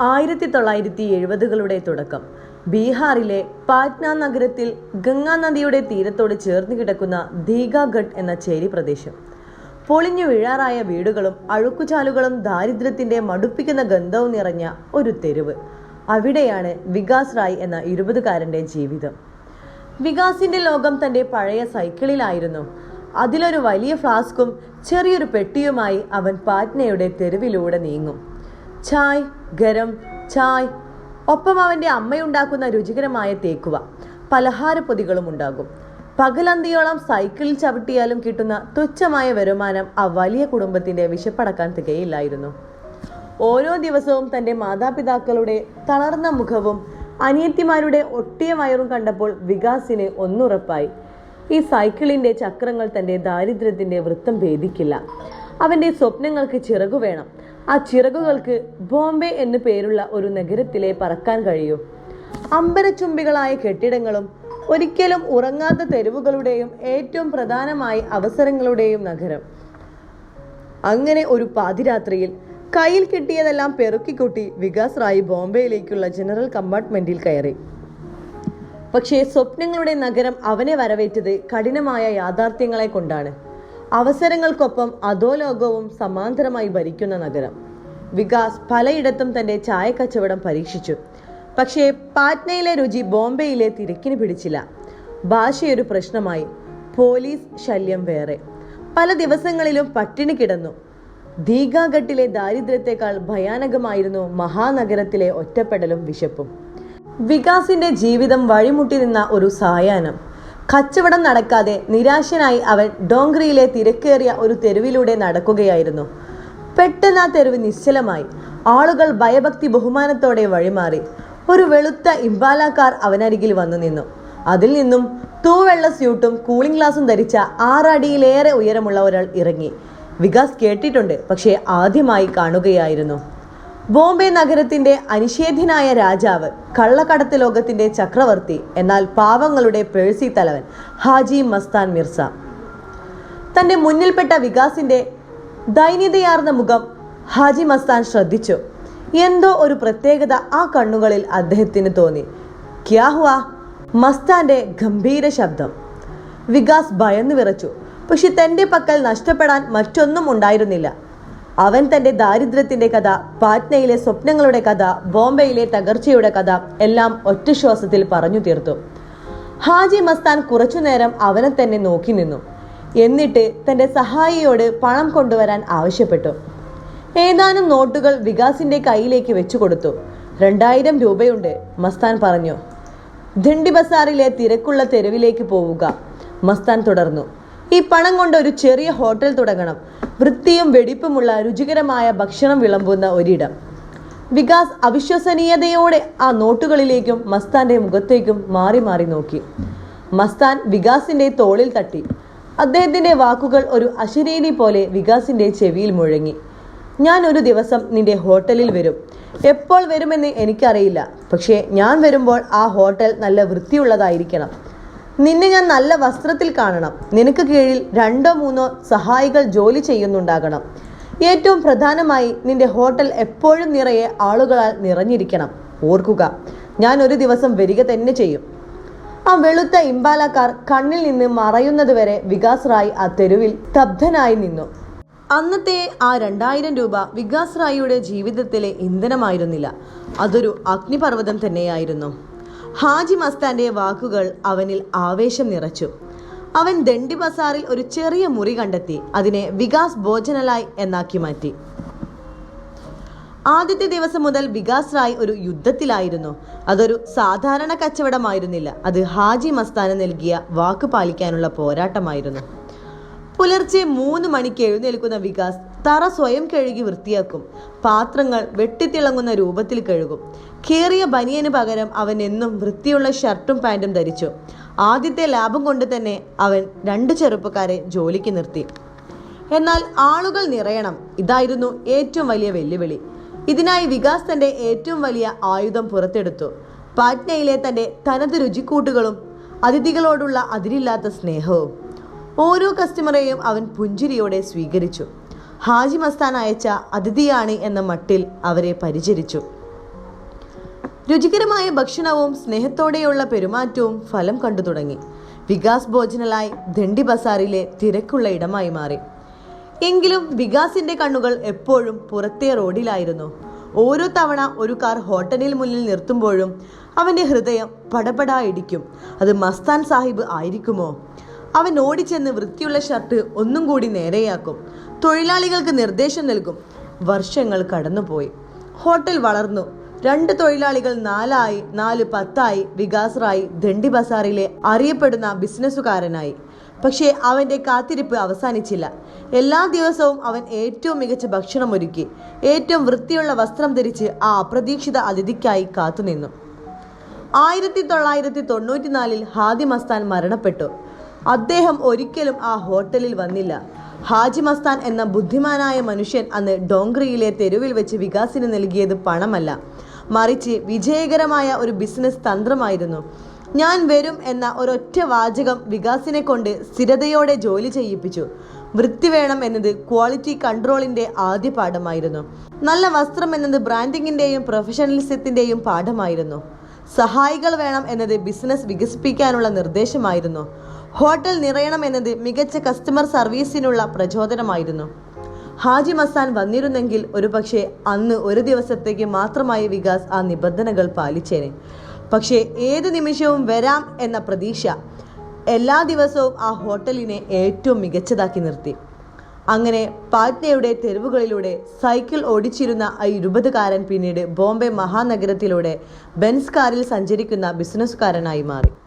ആയിരത്തി തൊള്ളായിരത്തി എഴുപതുകളുടെ തുടക്കം. ബീഹാറിലെ പാറ്റ്ന നഗരത്തിൽ ഗംഗാ നദിയുടെ തീരത്തോട് ചേർന്ന് കിടക്കുന്ന ദീഘാഗഡ് എന്ന ചേരി പ്രദേശം. പൊളിഞ്ഞു വീഴാറായ വീടുകളും അഴുക്കുചാലുകളും ദാരിദ്ര്യത്തിന്റെ മടുപ്പിക്കുന്ന ഗന്ധവും നിറഞ്ഞ ഒരു തെരുവ്. അവിടെയാണ് വികാസ് റായ് എന്ന ഇരുപതുകാരന്റെ ജീവിതം. വികാസിന്റെ ലോകം തന്റെ പഴയ സൈക്കിളിലായിരുന്നു. അതിലൊരു വലിയ ഫ്ലാസ്കും ചെറിയൊരു പെട്ടിയുമായി അവൻ പാറ്റ്നയുടെ തെരുവിലൂടെ നീങ്ങും. ചായ് ഗരം ചായ്. ഒപ്പം അവന്റെ അമ്മയുണ്ടാക്കുന്ന രുചികരമായ തേക്കുവ. പലഹാരപ്പൊതികളും ഉണ്ടാകും. പകലന്തിയോളം സൈക്കിളിൽ ചവിട്ടിയാലും കിട്ടുന്ന തുച്ഛമായ വരുമാനം ആ വലിയ കുടുംബത്തിന്റെ വിശപ്പടക്കാൻ തികയില്ലായിരുന്നു. ഓരോ ദിവസവും തന്റെ മാതാപിതാക്കളുടെ തളർന്ന മുഖവും അനിയത്തിമാരുടെ ഒട്ടിയ വയറും കണ്ടപ്പോൾ വികാസിന് ഒന്നുറപ്പായി. ഈ സൈക്കിളിന്റെ ചക്രങ്ങൾ തന്റെ ദാരിദ്ര്യത്തിന്റെ വൃത്തം ഭേദിക്കില്ല. അവന്റെ സ്വപ്നങ്ങൾക്ക് ചിറകു വേണം. ആ ചിറകുകൾക്ക് ബോംബെ എന്നു പേരുള്ള ഒരു നഗരത്തിലെ പറക്കാൻ കഴിയൂ. അമ്പരച്ചുംബികളായ കെട്ടിടങ്ങളും ഒരിക്കലും ഉറങ്ങാത്ത തെരുവുകളുടെയും ഏറ്റവും പ്രധാനമായി അവസരങ്ങളുടെയും നഗരം. അങ്ങനെ ഒരു പാതിരാത്രിയിൽ കയ്യിൽ കിട്ടിയതെല്ലാം പെറുക്കിക്കൂട്ടി വികാസ് റായി ബോംബെയിലേക്കുള്ള ജനറൽ കമ്പാർട്ട്മെന്റിൽ കയറി. പക്ഷേ സ്വപ്നങ്ങളുടെ നഗരം അവനെ വരവേറ്റത് കഠിനമായ യാഥാർത്ഥ്യങ്ങളെ കൊണ്ടാണ്. അവസരങ്ങൾക്കൊപ്പം അധോലോകവും സമാന്തരമായി ഭരിക്കുന്ന നഗരം. വികാസ് പലയിടത്തും തന്റെ ചായക്കച്ചവടം പരീക്ഷിച്ചു. പക്ഷേ പാറ്റ്നയിലെ രുചി ബോംബെയിലെ തിരക്കിന് പിടിച്ചില്ല. ഭാഷയൊരു പ്രശ്നമായി. പോലീസ് ശല്യം വേറെ. പല ദിവസങ്ങളിലും പട്ടിണി കിടന്നു. ദീഘാഘട്ടിലെ ദാരിദ്ര്യത്തെക്കാൾ ഭയാനകമായിരുന്നു മഹാനഗരത്തിലെ ഒറ്റപ്പെടലും വിശപ്പും. വികാസിന്റെ ജീവിതം വഴിമുട്ടി നിന്ന ഒരു സായാഹ്നം. കച്ചവടം നടക്കാതെ നിരാശനായി അവൻ ഡോങ്ക്രിയിലെ തിരക്കേറിയ ഒരു തെരുവിലൂടെ നടക്കുകയായിരുന്നു. പെട്ടെന്ന് ആ തെരുവ് നിശ്ചലമായി. ആളുകൾ ഭയഭക്തി ബഹുമാനത്തോടെ വഴിമാറി. ഒരു വെളുത്ത ഇംബാല അവനരികിൽ വന്നു നിന്നു. അതിൽ നിന്നും തൂവെള്ള സ്യൂട്ടും കൂളിംഗ് ഗ്ലാസും ധരിച്ച ആറടിയിലേറെ ഉയരമുള്ള ഒരാൾ ഇറങ്ങി. വികാസ് കേട്ടിട്ടുണ്ട് പക്ഷേ ആദ്യമായി കാണുകയായിരുന്നു. ബോംബെ നഗരത്തിന്റെ അനിഷേധ്യനായ രാജാവ് കള്ളക്കടത്ത് ലോകത്തിന്റെ ചക്രവർത്തി എന്നാൽ പാവങ്ങളുടെ പേഴ്സി തലവൻ ഹാജി മസ്താൻ മിർസ. തന്റെ മുന്നിൽപ്പെട്ട വികാസിന്റെ ദൈന്യതയാർന്ന മുഖം ഹാജി മസ്താൻ ശ്രദ്ധിച്ചു. എന്തോ ഒരു പ്രത്യേകത ആ കണ്ണുകളിൽ അദ്ദേഹത്തിന് തോന്നി. ക്യാഹുവ മസ്താന്റെ ഗംഭീര ശബ്ദം. വികാസ് ഭയന്നു വിറച്ചു. പക്ഷെ തന്റെ പക്കൽ നഷ്ടപ്പെടാൻ മറ്റൊന്നും ഉണ്ടായിരുന്നില്ല. അവൻ തന്റെ ദാരിദ്ര്യത്തിന്റെ കഥ പാറ്റ്നയിലെ സ്വപ്നങ്ങളുടെ കഥ ബോംബെയിലെ തകർച്ചയുടെ കഥ എല്ലാം ഒറ്റ ശ്വാസത്തിൽ പറഞ്ഞു തീർത്തു. ഹാജി മസ്താൻ കുറച്ചുനേരം അവനെ തന്നെ നോക്കി നിന്നു. എന്നിട്ട് തന്റെ സഹായിയോട് പണം കൊണ്ടുവരാൻ ആവശ്യപ്പെട്ടു. ഏതാനും നോട്ടുകൾ വികാസിന്റെ കയ്യിലേക്ക് വെച്ചു കൊടുത്തു. രണ്ടായിരം രൂപയുണ്ട് മസ്താൻ പറഞ്ഞു. ധിണ്ടി ബസാറിലെ തിരക്കുള്ള തെരുവിലേക്ക് പോവുക മസ്താൻ തുടർന്നു. ഈ പണം കൊണ്ട് ഒരു ചെറിയ ഹോട്ടൽ തുടങ്ങണം. വൃത്തിയും വെടിപ്പുമുള്ള രുചികരമായ ഭക്ഷണം വിളമ്പുന്ന ഒരിടം. വികാസ് അവിശ്വസനീയതയോടെ ആ നോട്ടുകളിലേക്കും മസ്താന്റെ മുഖത്തേക്കും മാറി മാറി നോക്കി. മസ്താൻ വികാസിന്റെ തോളിൽ തട്ടി. അദ്ദേഹത്തിന്റെ വാക്കുകൾ ഒരു അശരീരി പോലെ വികാസിന്റെ ചെവിയിൽ മുഴങ്ങി. ഞാൻ ഒരു ദിവസം നിന്റെ ഹോട്ടലിൽ വരും. എപ്പോൾ വരുമെന്ന് എനിക്കറിയില്ല. പക്ഷേ ഞാൻ വരുമ്പോൾ ആ ഹോട്ടൽ നല്ല വൃത്തിയുള്ളതായിരിക്കണം. നിന്നെ ഞാൻ നല്ല വസ്ത്രത്തിൽ കാണണം. നിനക്ക് കീഴിൽ രണ്ടോ മൂന്നോ സഹായികൾ ജോലി ചെയ്യുന്നുണ്ടാകണം. ഏറ്റവും പ്രധാനമായി നിന്റെ ഹോട്ടൽ എപ്പോഴും നിറയെ ആളുകളാൽ നിറഞ്ഞിരിക്കണം. ഓർക്കുക ഞാൻ ഒരു ദിവസം വരിക തന്നെ ചെയ്യും. ആ വെളുത്ത ഇമ്പാലക്കാർ കണ്ണിൽ നിന്ന് മറയുന്നതുവരെ വികാസ് റായ് ആ തെരുവിൽ സ്തബ്ധനായി നിന്നു. അന്നത്തെ ആ രണ്ടായിരം രൂപ വികാസ് റായിയുടെ ജീവിതത്തിലെ ഇന്ധനമായിരുന്നില്ല. അതൊരു അഗ്നിപർവതം തന്നെയായിരുന്നു. ഹാജി മസ്താന്റെ വാക്കുകൾ അവനിൽ ആവേശം നിറച്ചു. അവൻ ദണ്ഡി ബസാറിൽ ഒരു ചെറിയ മുറി കണ്ടെത്തി അതിനെ വികാസ് ഭോജനലായ് എന്നാക്കി മാറ്റി. ആദ്യത്തെ ദിവസം മുതൽ വികാസ് റായ് ഒരു യുദ്ധത്തിലായിരുന്നു. അതൊരു സാധാരണ കച്ചവടമായിരുന്നില്ല. അത് ഹാജി മസ്താന് നൽകിയ വാക്ക് പാലിക്കാനുള്ള പോരാട്ടമായിരുന്നു. പുലർച്ചെ മൂന്ന് മണിക്ക് എഴുന്നേൽക്കുന്ന വികാസ് തറ സ്വയം കഴുകി വൃത്തിയാക്കും. പാത്രങ്ങൾ വെട്ടിത്തിളങ്ങുന്ന രൂപത്തിൽ കഴുകും. കീറിയ ബനിയന് പകരം അവൻ എന്നും വൃത്തിയുള്ള ഷർട്ടും പാന്റും ധരിച്ചു. ആദ്യത്തെ ലാഭം കൊണ്ട് തന്നെ അവൻ രണ്ട് ചെറുപ്പക്കാരെ ജോലിക്ക് നിർത്തി. എന്നാൽ ആളുകൾ നിറയണം. ഇതായിരുന്നു ഏറ്റവും വലിയ വെല്ലുവിളി. ഇതിനായി വികാസ് തന്റെ ഏറ്റവും വലിയ ആയുധം പുറത്തെടുത്തു. പാറ്റ്നയിലെ തന്റെ തനത് രുചിക്കൂട്ടുകളും അതിഥികളോടുള്ള അതിരില്ലാത്ത സ്നേഹവും. ഓരോ കസ്റ്റമറെയും അവൻ പുഞ്ചിരിയോടെ സ്വീകരിച്ചു. ഹാജി മസ്താൻ അയച്ച അതിഥിയാണ് എന്ന മട്ടിൽ അവരെ പരിചരിച്ചു. രുചികരമായ ഭക്ഷണവും സ്നേഹത്തോടെയുള്ള പെരുമാറ്റവും ഫലം കണ്ടു തുടങ്ങി. വികാസ് ഭോജനലായി ദണ്ഡി ബസാറിലെ തിരക്കുള്ള ഇടമായി മാറി. എങ്കിലും വികാസിന്റെ കണ്ണുകൾ എപ്പോഴും പുറത്തെ റോഡിലായിരുന്നു. ഓരോ തവണ ഒരു കാർ ഹോട്ടലിൽ മുന്നിൽ നിർത്തുമ്പോഴും അവന്റെ ഹൃദയം പടപടാ ഇടിക്കും. അത് മസ്താൻ സാഹിബ് ആയിരിക്കുമോ? അവൻ ഓടിച്ചെന്ന് വൃത്തിയുള്ള ഷർട്ട് ഒന്നും കൂടി നേരെയാക്കും. തൊഴിലാളികൾക്ക് നിർദ്ദേശം നൽകും. വർഷങ്ങൾ കടന്നുപോയി. ഹോട്ടൽ വളർന്നു. രണ്ട് തൊഴിലാളികൾ നാലായി നാല് പത്തായി വികാസ് റായി ദണ്ഡി ബസാറിലെ അറിയപ്പെടുന്ന ബിസിനസ്സുകാരനായി. പക്ഷേ അവന്റെ കാത്തിരിപ്പ് അവസാനിച്ചില്ല. എല്ലാ ദിവസവും അവൻ ഏറ്റവും മികച്ച ഭക്ഷണം ഒരുക്കി. ഏറ്റവും വൃത്തിയുള്ള വസ്ത്രം ധരിച്ച് ആ അപ്രതീക്ഷിത അതിഥിക്കായി കാത്തുനിന്നു. ആയിരത്തി തൊള്ളായിരത്തി തൊണ്ണൂറ്റിനാലിൽ ഹാദി മസ്താൻ മരണപ്പെട്ടു. അദ്ദേഹം ഒരിക്കലും ആ ഹോട്ടലിൽ വന്നില്ല. ഹാജി മസ്താൻ എന്ന ബുദ്ധിമാനായ മനുഷ്യൻ അന്ന് ഡോങ്ക്രിയിലെ തെരുവിൽ വെച്ച് വികാസിന് നൽകിയത് പണമല്ല. മറിച്ച് വിജയകരമായ ഒരു ബിസിനസ് തന്ത്രമായിരുന്നു. ഞാൻ വരും എന്ന ഒരൊറ്റ വാചകം വികാസിനെ കൊണ്ട് സ്ഥിരതയോടെ ജോലി ചെയ്യിപ്പിച്ചു. വൃത്തി വേണം എന്നത് ക്വാളിറ്റി കൺട്രോളിന്റെ ആദ്യ പാഠമായിരുന്നു. നല്ല വസ്ത്രം എന്നത് ബ്രാൻഡിങ്ങിന്റെയും പ്രൊഫഷണലിസത്തിന്റെയും പാഠമായിരുന്നു. സഹായികൾ വേണം എന്നത് ബിസിനസ് വികസിപ്പിക്കാനുള്ള നിർദ്ദേശമായിരുന്നു. ഹോട്ടൽ നിറയണമെന്നത് മികച്ച കസ്റ്റമർ സർവീസിനുള്ള പ്രചോദനമായിരുന്നു. ഹാജി മസാൻ വന്നിരുന്നെങ്കിൽ ഒരുപക്ഷെ അന്ന് ഒരു ദിവസത്തേക്ക് മാത്രമായി വികാസ് ആ നിബന്ധനകൾ പാലിച്ചേനെ. പക്ഷേ ഏത് നിമിഷവും വരാം എന്ന പ്രതീക്ഷ എല്ലാ ദിവസവും ആ ഹോട്ടലിനെ ഏറ്റവും മികച്ചതാക്കി നിർത്തി. അങ്ങനെ പാറ്റ്നയുടെ തെരുവുകളിലൂടെ സൈക്കിൾ ഓടിച്ചിരുന്ന ആ ഇരുപതുകാരൻ പിന്നീട് ബോംബെ മഹാനഗരത്തിലൂടെ ബെൻസ് കാറിൽ സഞ്ചരിക്കുന്ന ബിസിനസ്സുകാരനായി മാറി.